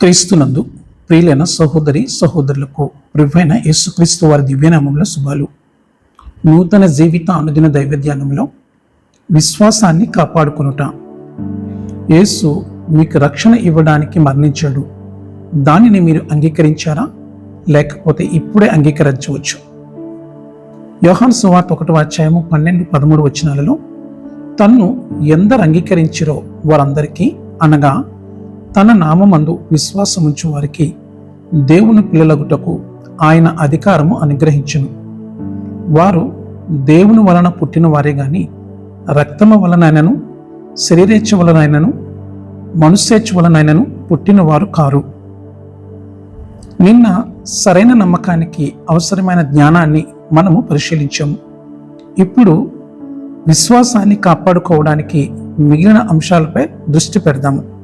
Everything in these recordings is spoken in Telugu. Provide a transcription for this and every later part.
క్రీస్తునందు ప్రియులైన సహోదరి సహోదరులకు ప్రభువైన యేసుక్రీస్తు వారి దివ్యనామంలో శుభాలు. నూతన జీవిత అనుదిన దైవధ్యానంలో విశ్వాసాన్ని కాపాడుకొనుట. యేసు మీకు రక్షణ ఇవ్వడానికి మరణించాడు. దానిని మీరు అంగీకరించారా? లేకపోతే ఇప్పుడే అంగీకరించవచ్చు. యోహాన్ సువార్త ఒకటో అధ్యాయము పన్నెండు పదమూడు వచనాలలో తన్ను ఎందరు అంగీకరించిరో వారందరికీ అనగా తన నామందు విశ్వాసముంచు వారికి దేవుని పిల్లలగుటకు ఆయన అధికారము అనుగ్రహించును. వారు దేవుని వలన పుట్టిన వారే గాని రక్తము వలనైనను శరీరేచ్ఛ వలనైనను మనుస్సేచ్ఛ వలనైనను పుట్టినవారు కారు. నిన్న సరైన నమ్మకానికి అవసరమైన జ్ఞానాన్ని మనము పరిశీలించాము. ఇప్పుడు విశ్వాసాన్ని కాపాడుకోవడానికి మిగిలిన అంశాలపై దృష్టి పెడదాము.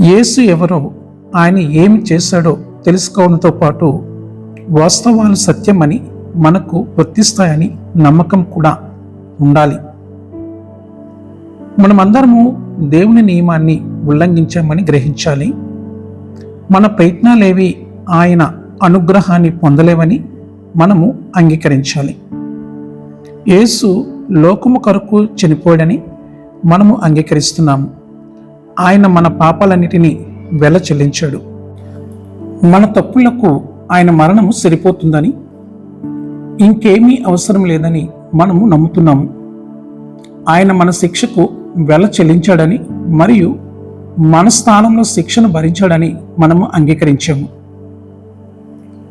యేసు ఎవరో ఆయన ఏమి చేశాడో తెలుసుకోవడంతో పాటు వాస్తవాలు సత్యమని మనకు వర్తిస్తాయని నమ్మకం కూడా ఉండాలి. మనమందరము దేవుని నియమాన్ని ఉల్లంఘించామని గ్రహించాలి. మన ప్రయత్నాలేవి ఆయన అనుగ్రహాన్ని పొందలేవని మనము అంగీకరించాలి. యేసు లోకము కొరకు చనిపోయాడని మనము అంగీకరిస్తున్నాము. ఆయన మన పాపాలన్నిటినీ వెల చెల్లించాడు. మన తప్పులకు ఆయన మరణము సరిపోతుందని ఇంకేమీ అవసరం లేదని మనము నమ్ముతున్నాము. ఆయన మన శిక్షకు వెల చెల్లించాడని మరియు మన స్థానంలో శిక్షను భరించాడని మనము అంగీకరించాము.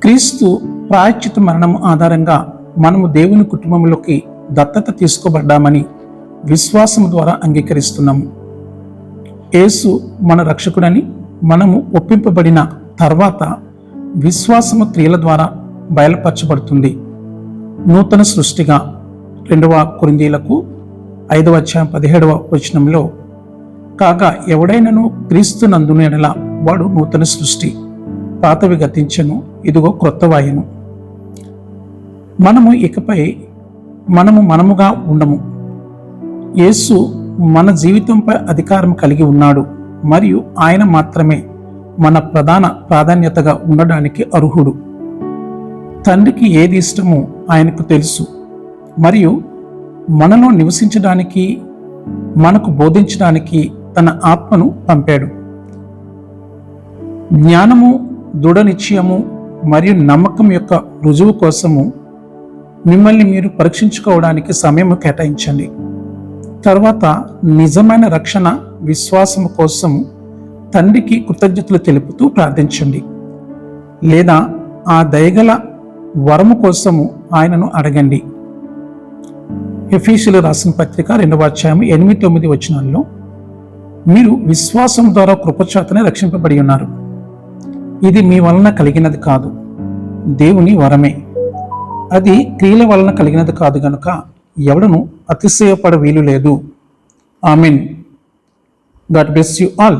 క్రీస్తు ప్రాయశ్చిత మరణం ఆధారంగా మనము దేవుని కుటుంబంలోకి దత్తత తీసుకోబడ్డామని విశ్వాసం ద్వారా అంగీకరిస్తున్నాము. యేసు మన రక్షకుడని మనము ఒప్పింపబడిన తర్వాత విశ్వాసము క్రియల ద్వారా బయలుపరచబడుతుంది. నూతన సృష్టిగా రెండవ కొరిందీలకు ఐదవ అధ్యాయం పదిహేడవ వచనంలో కాగా ఎవడైనను క్రీస్తు నందున వాడు నూతన సృష్టి పాతవి గతించను ఇదిగో క్రొత్త వాయును. మనము ఇకపై మనము మనముగా ఉండము. యేసు మన జీవితంపై అధికారం కలిగి ఉన్నాడు. మరియు ఆయన మాత్రమే మన ప్రధాన ప్రాధాన్యతగా ఉండడానికి అర్హుడు. తండ్రికి ఏది ఇష్టమో ఆయనకు తెలుసు. మరియు మనలో నివసించడానికి మనకు బోధించడానికి తన ఆత్మను పంపాడు. జ్ఞానము దృఢ నిశ్చయము మరియు నమ్మకం యొక్క రుజువు కోసము మిమ్మల్ని మీరు పరీక్షించుకోవడానికి సమయం కేటాయించండి. తర్వాత నిజమైన రక్షణ విశ్వాసము కోసం తండ్రికి కృతజ్ఞతలు తెలుపుతూ ప్రార్థించండి. లేదా ఆ దయగల వరము కోసము ఆయనను అడగండి. ఎఫీసులు రాసిన పత్రిక రెండవ అధ్యాయం ఎనిమిది తొమ్మిది వచనాల్లో మీరు విశ్వాసం ద్వారా కృపచేతనే రక్షింపబడి ఉన్నారు. ఇది మీ వలన కలిగినది కాదు. దేవుని వరమే. అది క్రియల వలన కలిగినది కాదు గనుక ఎవడను అతిశయపడ వీలు లేదు. I mean God bless you all.